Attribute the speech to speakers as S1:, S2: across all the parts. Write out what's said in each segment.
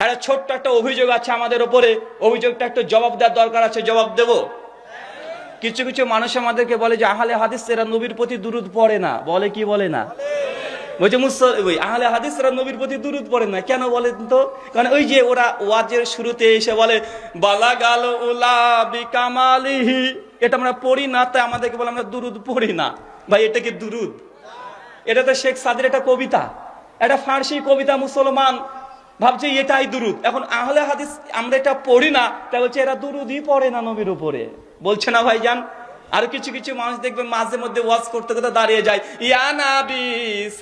S1: একটা ছোট্ট একটা অভিযোগ আছে আমাদের ওপরে অভিযোগটা একটু জবাব দেওয়ার দরকার আছে, জবাব দেব? কিছু কিছু মানুষ আমাদেরকে বলে যে, আহলে হাদিস এরা নবীর প্রতি দুরুদ পড়ে না। বলে কি বলে না? বলছে, মুসল ওই, আহলে হাদিসরা নবীর প্রতি দুরুদ পড়ে না। কেন বলেন তো? কারণ ওই যে ওরা ওয়াজের শুরুতে এসে বলে, বালা গাল উলা বিকামালিহি এটা আমরা পড়ি না, তাই আমাদেরকে বলে আমরা দুরুদ পড়ি না। ভাই, এটা কি দুরুদ? এটা তো শেখ সাদের একটা কবিতা। একটা ফার্সি কবিতা মুসলমান ভাবছে এটাই দুরুদ। এখন আহলে হাদিস আমরা এটা পড়ি না, তাই বলছে এরা দুরুদই পড়ে না নবীর উপরে। বলছে না ভাই যান আর কিছু কিছু মানুষ দেখবে মাঝে মধ্যে ওয়াজ করতে করতে দাঁড়িয়ে যায়, ইয়া নাবি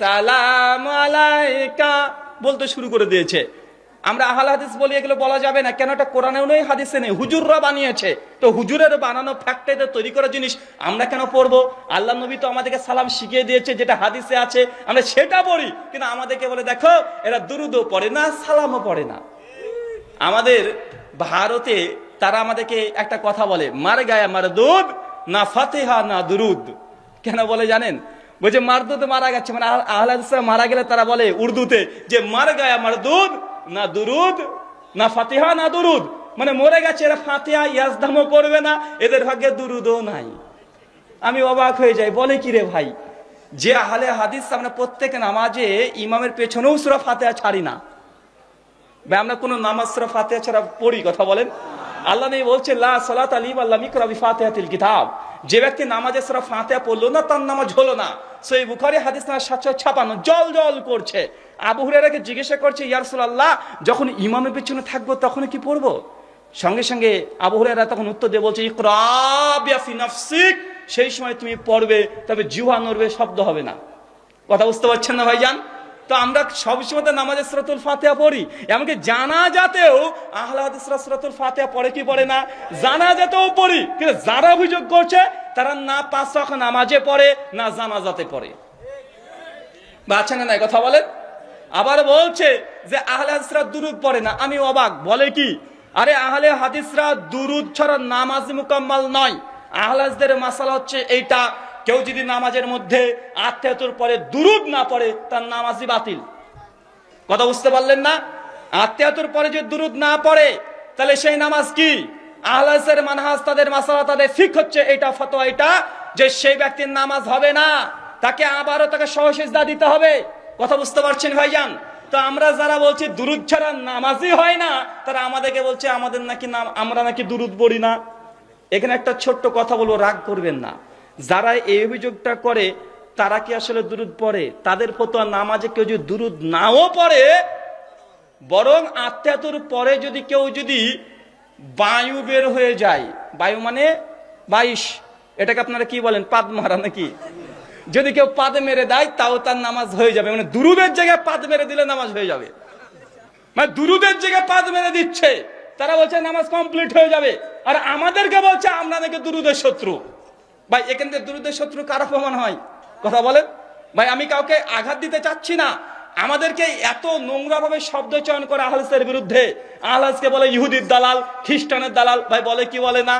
S1: সালাম আলাইকা বলতে শুরু করে দিয়েছে। আমরা আহাল হাদিস বলি, এগুলো বলা যাবে না। কেন? এটা কোরআনেও নেই, হাদিসে নেই। হুজুররা বানিয়েছে। তো হুজুরের বানানো ফ্যাক্টরিতে তৈরি করা জিনিস আমরা কেন পড়ব? আল্লাহ নবী তো আমাদেরকে সালাম শিখিয়ে দিয়েছে, যেটা হাদিসে আছে। আমরা সেটা পড়ি, কিন্তু আমাদেরকে বলে, দেখো, এরা দুরুদও পড়ে না, সালামও পড়ে না। আমাদের ভারতে তারা আমাদেরকে একটা কথা বলে, মার গায়া মার দুধ না ফাতেহা, না দুরুদ। কেন বলে জানেন? বলছে, মারদুদ মারা গেছে। মানে আহলাদ মারা গেলে তারা বলে উর্দুতে যে, মার গায়া মার দুধ না দুরুদ, না ফাতিহা, না দুরুদ। মানে মরে গেছে এরা ফাতিহা, ইয়াজদামও করবে না, এদের ভাগ্যে দুরুদও নাই। আমি অবাক হয়ে যাই, বলে কি রে ভাই? যে আহলে হাদিস আমরা প্রত্যেক নামাজে ইমামের পেছনেও সুরা ফাতেহা ছাড়ি না। ভাই, আমরা কোনো নামাজ সুরা ফাতিহা ছাড়া পড়ি, কথা বলেন? আল্লাহ নেই বলছে সালাত আলিম আল্লাহ মিকরা বি ফাতিহাতিল কিতাব। যে ব্যক্তি নামাজে সুরা ফাতিহা পড়ল না, তার নামাজ হলো না। সেই বুখারী হাদিস সাতশো ছাপানো জল জল করছে। আবু হুরায়রাকে জিজ্ঞাসা করছে, ইয়া রাসূলুল্লাহ, যখন ইমামের পেছনে থাকব তখন কি পড়ব? সঙ্গে সঙ্গে আবু হুরায়রা তখন উত্তর দিয়ে বলছে, ইকরা নাফসিক, সেই সময় তুমি পড়বে, তবে জিহ্বা নড়বে, শব্দ হবে না। কথা বুঝতে পারছেন না ভাইজান? তো আমরা সবসময় তো নামাজের সুরাতুল ফাতিহা পড়ি। এমনকি জানা যাতেও আহলা হাদিসরা সুরাতুল ফাতিহা পড়ে কি পড়ে না? জানা যাতেও পড়ি, কিন্তু যারা অভিযোগ করছে, তারা না পাঁচ নামাজে পড়ে, না জানাজাতে পড়ে। বাচ্চা না নাই? কথা বলেন। আবার বলছে যে আহলে হাদিসরা দুরুদ পড়ে না। আমি অবাক। বলে কি? আরে আহলে হাদিসরা দুরুদ ছাড়া নামাজ মুকাম্মাল নয়। আহলে হাদিসদের মাসালা হচ্ছে এইটা কেউ যদি নামাজের মধ্যে আত্মীয়তর পরে দুরুদ না পড়ে, তার নামাজই বাতিল। কথা বুঝতে পারলেন না? আত্মীয়তর পরে যে দুরুদ না পড়ে, তাহলে সেই নামাজ কি? আহলাসের মানহাজ, তাদের মাসালা, তাদের ফিক হচ্ছে, এটা ফতোয়া, এটা যে সেই ব্যক্তির নামাজ হবে না। তাকে আবারও তাকে সহসেজদা দিতে হবে। কথা বুঝতে পারছেন ভাইজান? তো আমরা যারা বলছি দুরুদ ছাড়া নামাজই হয় না, তারা আমাদেরকে বলছে, আমাদের নাকি নাম, আমরা নাকি দুরুদ পড়ি না। এখানে একটা ছোট্ট কথা বলব, রাগ করবেন না। যারা এই অভিযোগটা করে, তারা কি আসলে দুরুদ পড়ে? তাদের ফতোয়া নামাজে কেউ যদি দুরুদ নাও পড়ে, বরং আত্মাতুর পরে যদি কেউ যদি বায়ু বের হয়ে যায়, বায়ু মানে বাইশ, এটাকে আপনারা কি বলেন, পাদ মারা নাকি? যদি কেউ পাদ মেরে দেয়, তাও তার নামাজ হয়ে যাবে। মানে দুরুদের জায়গায় পাদ মেরে দিলে নামাজ হয়ে যাবে। মানে দুরুদের জায়গায় পাদ মেরে দিচ্ছে, তারা বলছে নামাজ কমপ্লিট হয়ে যাবে। আর আমাদেরকে বলছে, আমরা নাকি দুরুদের শত্রু। ভাই, এখান থেকে দুরুদের শত্রু কারা প্রমাণ হয়? কথা বলেন। ভাই, আমি কাউকে আঘাত দিতে চাচ্ছি না। আমাদেরকে এত নোংরা ভাবে শব্দ চয়ন করে আহলাসের বিরুদ্ধে। আহলাসকে বলে ইহুদির দালাল, খ্রিস্টানের দালাল। ভাই, বলে কি বলে না?